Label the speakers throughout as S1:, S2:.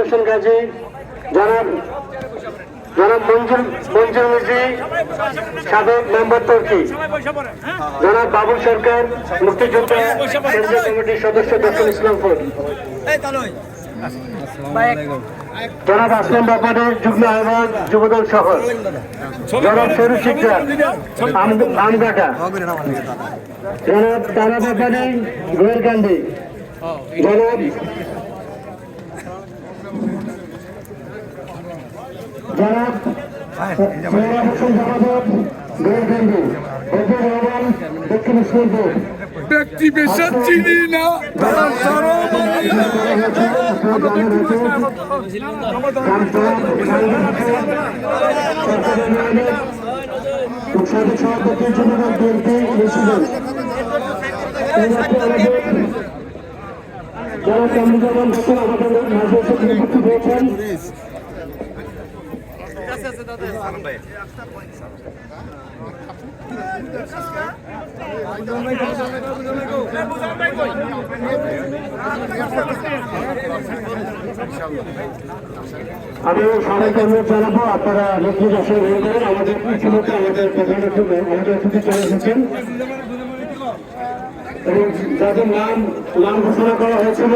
S1: হোসেন গাজী, জনাব জনাব মঞ্জুর মঞ্জুর মিজি সাবেক মেম্বার তর্কি। জনাব বাবুল সরকার, মুক্তিযোদ্ধা কেন্দ্রীয় কমিটির সদস্য দক্ষিণ ইসলামপুর জনাব আসলাম বাপারে যুগ্ম আহ্বায়ক, যুবদল শহর জনাব সরু শিকদার জনাব তারা বাপারে গোয়েরকান্দি জনাব
S2: ব্যক্তি বিশেষ চিনি না
S1: জন্য বিএনপি প্রেসিডেন্ট যারা চন্দ্রজামান আমাদের মাঝে এসে উপস্থিত হয়েছেন আমি সবাইকে অনুরোধ জানাব আপনারা লক্ষ্মী দর্শন গ্রহণ করেন আমাদের ইতিমধ্যে আমাদের প্রধান আমাদের অতিথি চলে এসেছেন। এবং যাদের নাম নাম ঘোষণা করা হয়েছিল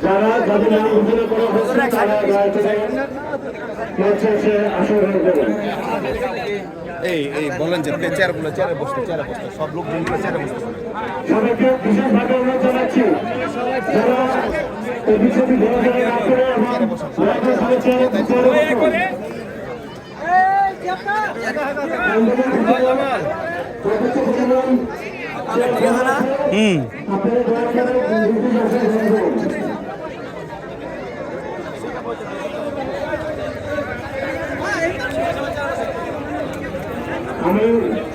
S1: যারা যাদের নাম ঘোষণা করা হয়েছিল তারা দয়া করে মঞ্চে এসে আসন গ্রহণ করবেন
S3: এই এই বলেন যে চেয়ার বলে চেয়ারে বসতে চেয়ারে বসতে সব লোক চেয়ারে বসতে
S1: সবাইকে বিশেষভাবে অনুরোধ জানাচ্ছি যারা না করে এবং দয়া করে সবাই চেয়ারে- চেয়ারে বসুন। আমি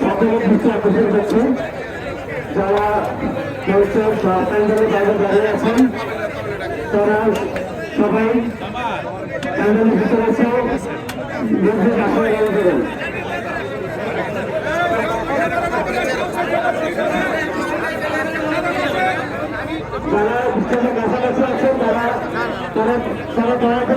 S1: সকলের দৃষ্টি আকর্ষণ করছি, যারা প্যান্ডেলের দাঁড়িয়ে আছেন, তারা সবাই প্যান্ডেলের ভিতরে এসে দেবেন যারা স্টেজের কাছাকাছি আছেন তারা তারা তারা দয়া করে নিজের আসনে গেলে দেবেন প্যান্ডেলের যথেষ্ট পরিমাণ ছেড়ে দেওয়া আছে আমাদের মাঝে দেখতে পাচ্ছেন যারা কমিটির লোকের সাহেব বসে একটু আসলে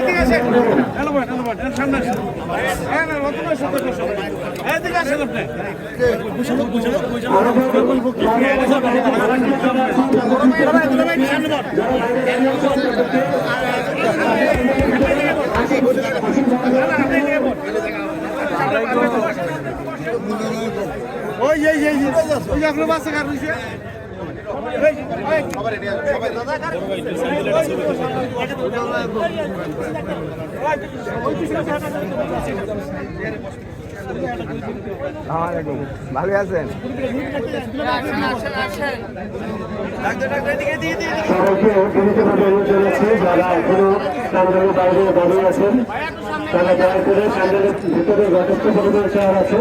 S2: ওই যে আপনার বাসে কার রইছে
S3: ভালো আছেন
S1: যারা দাঁড়িয়ে তারা করে প্যান্ডেলের ভিতরে যথেষ্ট পরিমাণ চেয়ার আছে